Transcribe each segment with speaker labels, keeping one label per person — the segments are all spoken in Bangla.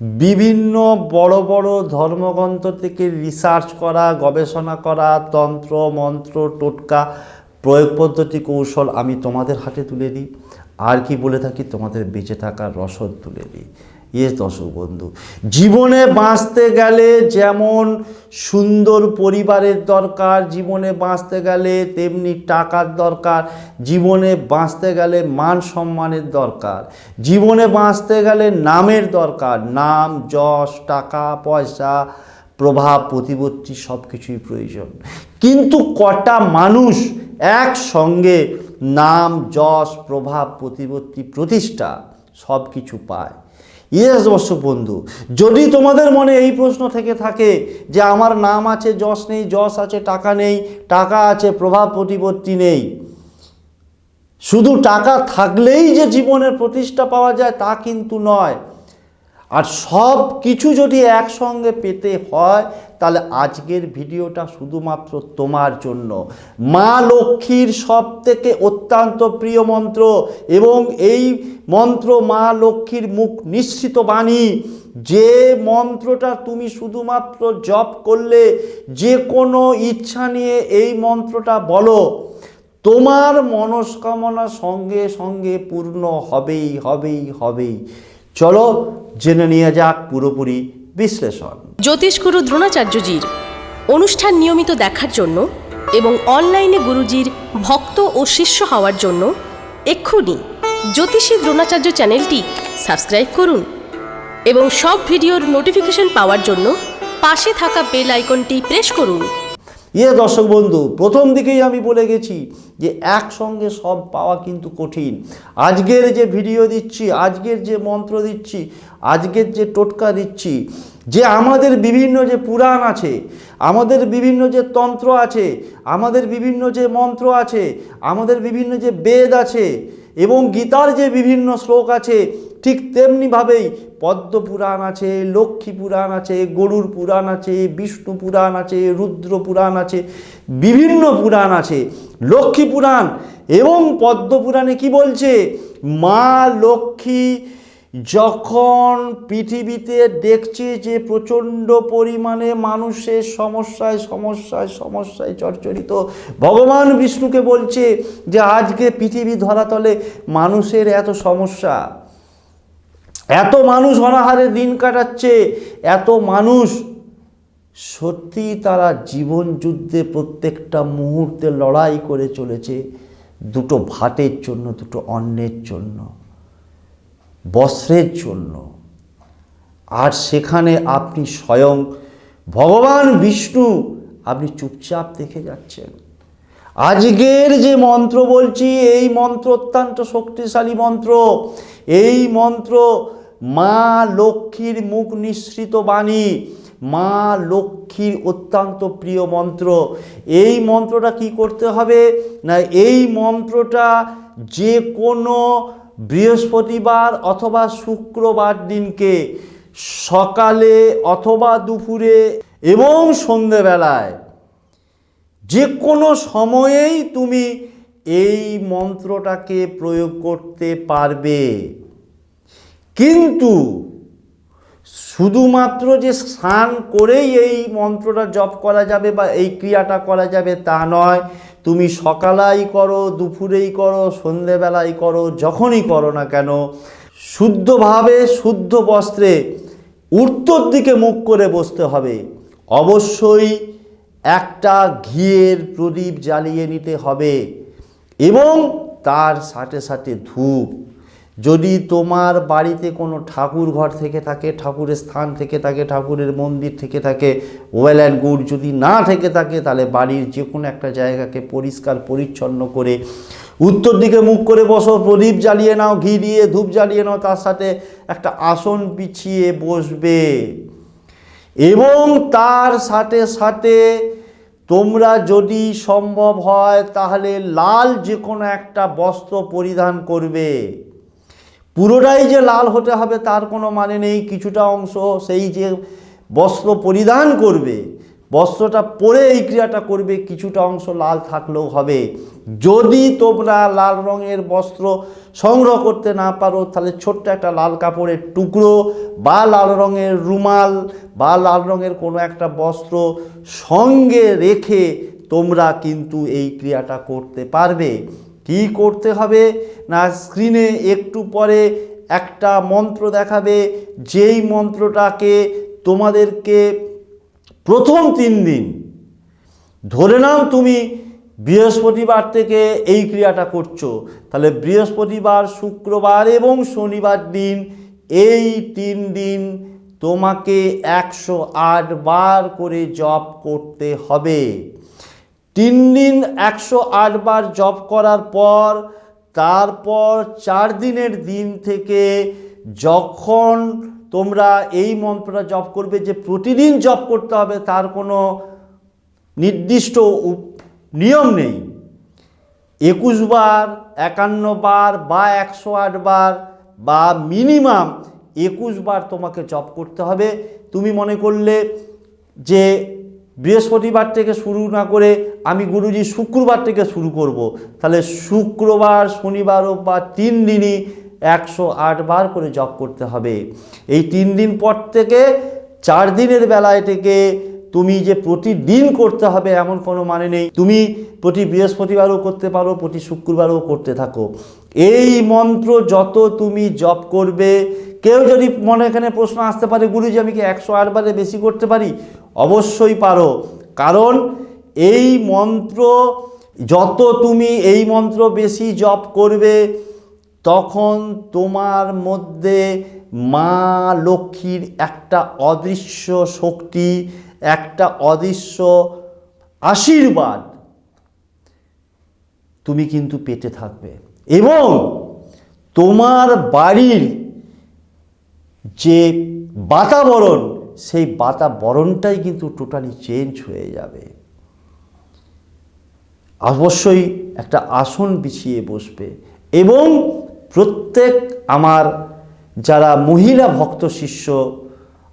Speaker 1: বিভিন্ন বড় বড় ধর্মগ্রন্থ থেকে রিসার্চ করা, গবেষণা করা, তন্ত্র, মন্ত্র, টোটকা, প্রয়োগ পদ্ধতি, কৌশল আমি তোমাদের হাতে তুলে দিই। আর কি বলে থাকি, তোমাদের বেঁচে থাকার রসদ তুলে দিই। ইয়ে দর্শক বন্ধু, জীবনে বাঁচতে গেলে যেমন সুন্দর পরিবারের দরকার, জীবনে বাঁচতে গেলে তেমনি টাকার দরকার, জীবনে বাঁচতে গেলে মান সম্মানের দরকার, জীবনে বাঁচতে গেলে নামের দরকার, নাম, যশ, টাকা, পয়সা, প্রভাব, প্রতিপত্তি সব কিছুই প্রয়োজন। কিন্তু কটা মানুষ একসঙ্গে নাম, যশ, প্রভাব, প্রতিপত্তি, প্রতিষ্ঠা সব কিছু পায়। ইয়েস দর্শক বন্ধু, যদি তোমাদের মনে এই প্রশ্ন থেকে থাকে যে আমার নাম আছে, যশ নেই, যশ আছে, টাকা নেই, টাকা আছে, প্রভাব প্রতিপত্তি নেই, শুধু টাকা থাকলেই যে জীবনের প্রতিষ্ঠা পাওয়া যায় তা কিন্তু নয়। আর সব কিছু যদি একসঙ্গে পেতে হয়, তাহলে আজকের ভিডিওটা শুধুমাত্র তোমার জন্য। মা লক্ষ্মীর সব থেকে অত্যন্ত প্রিয় মন্ত্র এবং এই মন্ত্র মা লক্ষ্মীর মুখ নিঃসৃত বাণী। যে মন্ত্রটা তুমি শুধুমাত্র জপ করলে, যে কোনো ইচ্ছা নিয়ে এই মন্ত্রটা বলো, তোমার মনস্কামনা সঙ্গে সঙ্গে পূর্ণ হবেই হবেই হবেই। চলো জেনে নিয়ে যাক পুরোপুরি বিশ্লেষণ।
Speaker 2: জ্যোতিষগুরু দ্রোণাচার্যজির অনুষ্ঠান নিয়মিত দেখার জন্য এবং অনলাইনে গুরুজির ভক্ত ও শিষ্য হওয়ার জন্য এক্ষুনি জ্যোতিষী দ্রোণাচার্য চ্যানেলটি সাবস্ক্রাইব করুন এবং সব ভিডিওর নোটিফিকেশন পাওয়ার জন্য পাশে থাকা বেল আইকনটি প্রেস করুন।
Speaker 1: ইয়ে দর্শক বন্ধু, প্রথম দিকেই আমি বলে গেছি যে একসঙ্গে সব পাওয়া কিন্তু কঠিন। আজকের যে ভিডিও দিচ্ছি, আজকের যে মন্ত্র দিচ্ছি, আজকের যে টোটকা দিচ্ছি, যে আমাদের বিভিন্ন যে পুরাণ আছে, আমাদের বিভিন্ন যে তন্ত্র আছে, আমাদের বিভিন্ন যে মন্ত্র আছে, আমাদের বিভিন্ন যে বেদ আছে এবং গীতার যে বিভিন্ন শ্লোক আছে ঠিক তেমনিভাবেই পদ্ম পুরাণ আছে, লক্ষ্মী পুরাণ আছে, গরুর পুরাণ আছে, বিষ্ণু পুরাণ আছে, রুদ্র পুরাণ আছে, বিভিন্ন পুরাণ আছে। লক্ষ্মী পুরাণ এবং পদ্ম পুরাণে কি বলছে? মা লক্ষ্মী যখন পৃথিবীতে দেখছে যে প্রচণ্ড পরিমাণে মানুষের সমস্যায় সমস্যায় সমস্যায় চর্চরিত, ভগবান বিষ্ণুকে বলছে যে আজকে পৃথিবী ধরাতলে মানুষের এত সমস্যা। এত মানুষ অনাহারে দিন কাটাচ্ছে, এত মানুষ সত্যি তারা জীবন যুদ্ধে প্রত্যেকটা মুহূর্তে লড়াই করে চলেছে, দুটো ভাতের জন্য, দুটো অন্নের জন্য, বস্ত্রের জন্য। আর সেখানে আপনি স্বয়ং ভগবান, বিষ্ণু, আপনি চুপচাপ দেখে যাচ্ছেন। আজকের যে মন্ত্র বলছি, এই মন্ত্র অত্যন্ত শক্তিশালী মন্ত্র। এই মন্ত্র মা লক্ষ্মীর মুখ নিঃসৃত বাণী, মা লক্ষ্মীর অত্যন্ত প্রিয় মন্ত্র। এই মন্ত্রটা কি করতে হবে? না, এই মন্ত্রটা যে কোনো বৃহস্পতিবার অথবা শুক্রবার দিনকে সকালে অথবা দুপুরে এবং সন্ধেবেলায় যে কোনো সময়েই তুমি এই মন্ত্রটাকে প্রয়োগ করতে পারবে। কিন্তু শুধুমাত্র যে স্নান করেই এই মন্ত্রটা জপ করা যাবে বা এই ক্রিয়াটা করা যাবে তা নয়, তুমি সকালাই করো, দুপুরেই করো সন্ধেবেলায় করো, যখনই করো না কেন, শুদ্ধভাবে, শুদ্ধ বস্ত্রে উত্তর দিকে মুখ করে বসতে হবে। অবশ্যই একটা ঘিয়ের প্রদীপ জ্বালিয়ে নিতে হবে এবং তার সাথে সাথে ধূপ। যদি তোমার বাড়িতে কোনো ঠাকুর ঘর থেকে থাকে, ঠাকুরের স্থান থেকে থাকে, ঠাকুরের মন্দির থেকে থাকে ওয়েল অ্যান্ড গুড যদি না থেকে থাকে, তাহলে বাড়ির যে কোনো একটা জায়গাকে পরিষ্কার, পরিচ্ছন্ন করে উত্তর দিকে মুখ করে বসো, প্রদীপ জ্বালিয়ে নাও, ঘি দিয়ে ধূপ জ্বালিয়ে নাও, তার সাথে একটা আসন পিছিয়ে বসবে। এবং তার সাথে সাথে তোমরা যদি সম্ভব হয়, তাহলে লাল যে কোনো একটা বস্ত্র পরিধান করবে। পুরোটাই যে লাল হতে হবে তার কোনো মানে নেই, কিছুটা অংশ সেই যে বস্ত্র পরিধান করবে, বস্ত্রটা পরে এই ক্রিয়াটা করবে, কিছুটা অংশ লাল থাকলেও হবে। যদি তোমরা লাল রঙের বস্ত্র সংগ্রহ করতে না পারো, তাহলে ছোট্ট একটা লাল কাপড়ের টুকরো বা লাল রঙের রুমাল বা লাল রঙের কোনো একটা বস্ত্র সঙ্গে রেখে তোমরা কিন্তু এই ক্রিয়াটা করতে পারবে। কি করতে হবে? না স্ক্রিনে একটু পরে একটা মন্ত্র দেখাবে, যেই মন্ত্রটাকে তোমাদেরকে প্রথম তিন দিন ধরে নাও তুমি বৃহস্পতিবার থেকে এই ক্রিয়াটা করছ, তাহলে বৃহস্পতিবার, শুক্রবার এবং শনিবার দিন এই তিন দিন তোমাকে একশো আট বার করে জপ করতে হবে। তিন দিন একশো আট বার জপ করার পর, তারপর চার দিনের দিন থেকে যখন তোমরা এই মন্ত্রটা জপ করবে যে প্রতিদিন জপ করতে হবে, তার কোনো নির্দিষ্ট নিয়ম নেই। একুশ বার, একান্ন বার বা একশো আট বার বা মিনিমাম একুশ বার তোমাকে জপ করতে হবে। তুমি মনে করলে যে বৃহস্পতিবার থেকে শুরু না করে আমি গুরুজি শুক্রবার থেকে শুরু করব। তাহলে শুক্রবার, শনিবার বা তিন দিনই একশো আট বার করে জপ করতে হবে। এই তিন দিন পর থেকে চার দিনের বেলায় থেকে তুমি যে প্রতিদিন করতে হবে এমন কোনো মানে নেই। তুমি প্রতি বৃহস্পতিবারও করতে পারো, প্রতি শুক্রবারও করতে থাকো। এই মন্ত্র যত তুমি জপ করবে, কেউ যদি মনে এখানে প্রশ্ন আসতে পারে, গুরুজি, আমি কি একশো আটবারে বেশি করতে পারি? অবশ্যই পারো। কারণ এই মন্ত্র, যত তুমি এই মন্ত্র বেশি জপ করবে, তখন তোমার মধ্যে মা লক্ষ্মীর একটা অদৃশ্য শক্তি, একটা অদৃশ্য আশীর্বাদ তুমি কিন্তু পেতে থাকবে। এবং তোমার বাড়ির যে বাতাবরণ সেই বাতাবরণটাই কিন্তু টোটালি চেঞ্জ হয়ে যাবে। অবশ্যই একটা আসন বিছিয়ে বসবে এবং প্রত্যেক আমার যারা মহিলা ভক্ত শিষ্য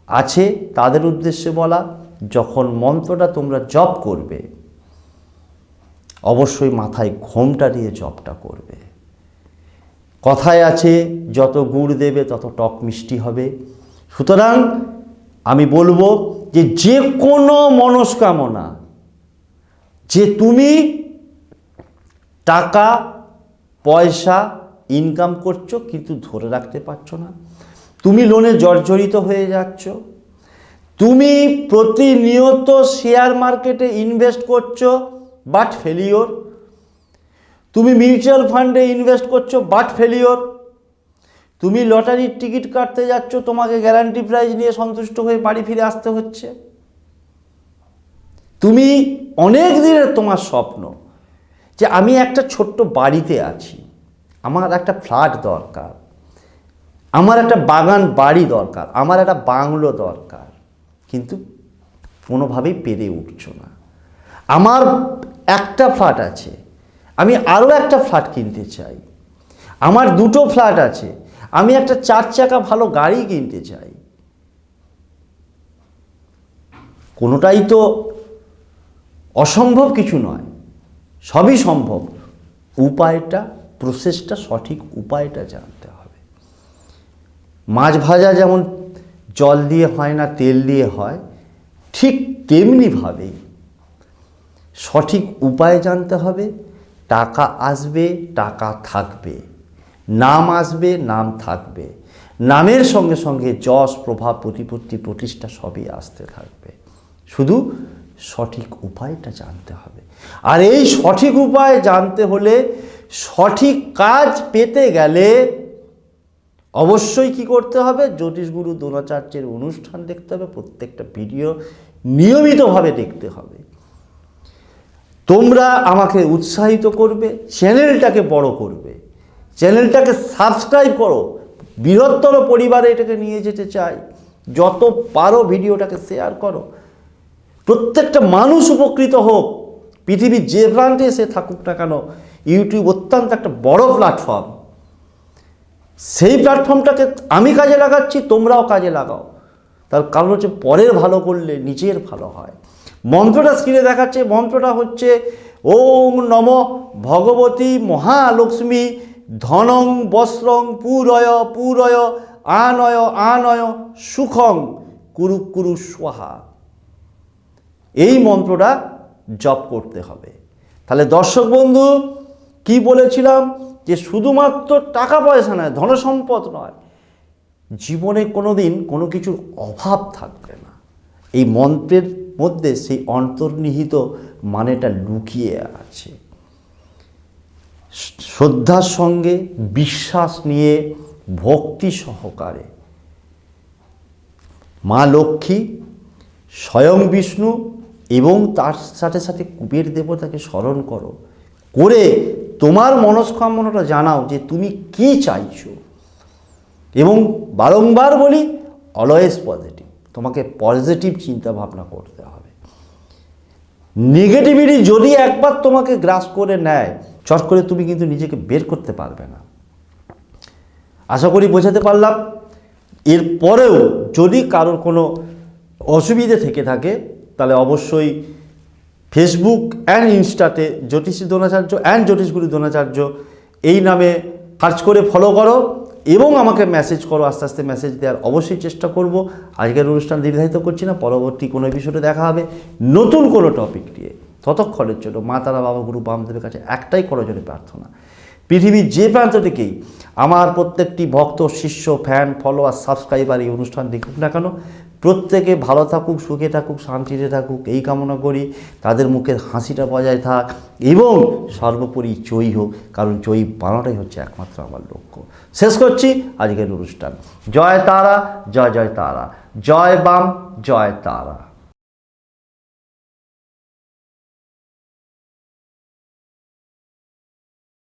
Speaker 1: আছে তাদের উদ্দেশ্যে বলা, যখন মন্ত্রটা তোমরা জপ করবে, অবশ্যই মাথায় ঘোমটা নিয়ে জপটা করবে। কথায় আছে, যত গুড় দেবে তত টক মিষ্টি হবে। সুতরাং আমি বলব যে যে কোনো মনস্কামনা, যে তুমি টাকা, পয়সা ইনকাম করছ কিন্তু ধরে রাখতে পারছ না। তুমি লোনে জর্জরিত হয়ে যাচ্ছ। তুমি প্রতিনিয়ত শেয়ার মার্কেটে ইনভেস্ট করছ বাট ফেলিওর তুমি মিউচুয়াল ফান্ডে ইনভেস্ট করছ বাট ফেলিওর তুমি লটারির টিকিট কাটতে যাচ্ছ, তোমাকে গ্যারান্টি প্রাইজ নিয়ে সন্তুষ্ট হয়ে বাড়ি ফিরে আসতে হচ্ছে। তুমি অনেক দিনের তোমার স্বপ্ন যে আমি একটা ছোট্ট বাড়িতে আছি। আমার একটা ফ্ল্যাট দরকার। আমার একটা বাগান বাড়ি দরকার। আমার একটা বাংলো দরকার। কিন্তু কোনোভাবেই পেরে উঠছো না। আমার একটা ফ্ল্যাট আছে। আমি আরও একটা ফ্ল্যাট কিনতে চাই। আমার দুটো ফ্ল্যাট আছে। আমি একটা চার চাকা ভালো গাড়ি কিনতে চাই। কোনোটাই তো অসম্ভব কিছু নয়। সবই সম্ভব। উপায়টা প্রসেসটা সঠিক উপায়টা জানতে হবে। মাছ ভাজা যেমন জল দিয়ে হয় না, তেল দিয়ে হয়, ঠিক তেমনিভাবেই সঠিক উপায় জানতে হবে। টাকা আসবে, টাকা থাকবে। নাম আসবে, নাম থাকবে। নামের সঙ্গে সঙ্গে যশ, প্রভাব, প্রতিপত্তি, প্রতিষ্ঠা সবই আসতে থাকবে। শুধু সঠিক উপায়টা জানতে হবে। আর এই সঠিক উপায় জানতে হলে সঠিক কাজ পেতে গেলে অবশ্যই কি করতে হবে? জ্যোতিষগুরু দ্রোণাচার্যের অনুষ্ঠান দেখতে হবে, প্রত্যেকটা ভিডিও নিয়মিতভাবে দেখতে হবে। তোমরা আমাকে উৎসাহিত করবে, চ্যানেলটাকে বড় করবে। চ্যানেলটাকে সাবস্ক্রাইব করো। বৃহত্তর পরিবারে এটাকে নিয়ে যেতে চাই। যত পারো ভিডিওটাকে শেয়ার করো। প্রত্যেকটা মানুষ উপকৃত হোক। পৃথিবীর যে প্রান্তে এসে থাকুক না কেন ইউটিউব অত্যন্ত একটা বড় প্ল্যাটফর্ম সেই প্ল্যাটফর্মটাকে আমি কাজে লাগাচ্ছি, তোমরাও কাজে লাগাও। তার কারণ হচ্ছে পরের ভালো করলে নিজের ভালো হয়। মন্ত্রটা স্ক্রিনে দেখাচ্ছে। মন্ত্রটা হচ্ছে ওং নম ভগবতী মহালক্ষ্মী ধনং বস্ত্রং পুরয় পুরয়, আনয় আনয়, সুখং, কুরু কুরু স্বাহা। এই মন্ত্রটা জপ করতে হবে। তাহলে দর্শক বন্ধু, কি বলেছিলাম? যে শুধুমাত্র টাকা পয়সা নয়, ধনসম্পদ নয়, জীবনে কোনো দিন কোনো কিছুর অভাব থাকবে না। এই মন্ত্রের মধ্যে সেই অন্তর্নিহিত মানেটা লুকিয়ে আছে। শ্রদ্ধার সঙ্গে বিশ্বাস নিয়ে ভক্তি সহকারে মা লক্ষ্মী স্বয়ং বিষ্ণু এবং তার সাথে সাথে কুবের দেবতাকে স্মরণ করো। করে তোমার মনস্কামনাটা জানাও যে তুমি কি চাইছো। এবং বারংবার বলি অলওয়েজ পজিটিভ তোমাকে পজিটিভ চিন্তা ভাবনা করতে হবে। নেগেটিভিটি যদি একবার তোমাকে গ্রাস করে নেয় চট করে তুমি কিন্তু নিজেকে বের করতে পারবে না। আশা করি বোঝাতে পারলাম। এরপরেও যদি কারোর কোনো অসুবিধে থেকে থাকে, তাহলে অবশ্যই ফেসবুক অ্যান্ড ইনস্টাতে জ্যোতিষী দ্রোণাচার্য অ্যান্ড জ্যোতিষগুরু দ্রোণাচার্য এই নামে সার্চ করে ফলো করো এবং আমাকে মেসেজ করো। আস্তে আস্তে মেসেজ দেওয়ার অবশ্যই চেষ্টা করব। আজকের অনুষ্ঠান দীর্ঘায়িত করছি না। পরবর্তী কোনো এপিসোডে দেখা হবে। নতুন কোনো টপিক নিয়ে। ততক্ষণের জন্য মা, তারা, বাবা, গুরু, বামদেবের কাছে একটাই করজনে প্রার্থনা। পৃথিবীর যে প্রান্ত থেকেই আমার প্রত্যেকটি ভক্ত, শিষ্য ফ্যান ফলোয়ার সাবস্ক্রাইবার এই অনুষ্ঠান দেখুক না কেন, প্রত্যেকে ভালো থাকুক, সুখে থাকুক, শান্তিতে থাকুক, এই কামনা করি তাদের মুখের হাসিটা বজায় থাক এবং সর্বোপরি জয়ী হোক, কারণ জয়ী বানাটাই হচ্ছে একমাত্র আমার লক্ষ্য। শেষ করছি আজকের অনুষ্ঠান। জয় তারা, জয় জয় তারা। জয় বাম, জয় তারা।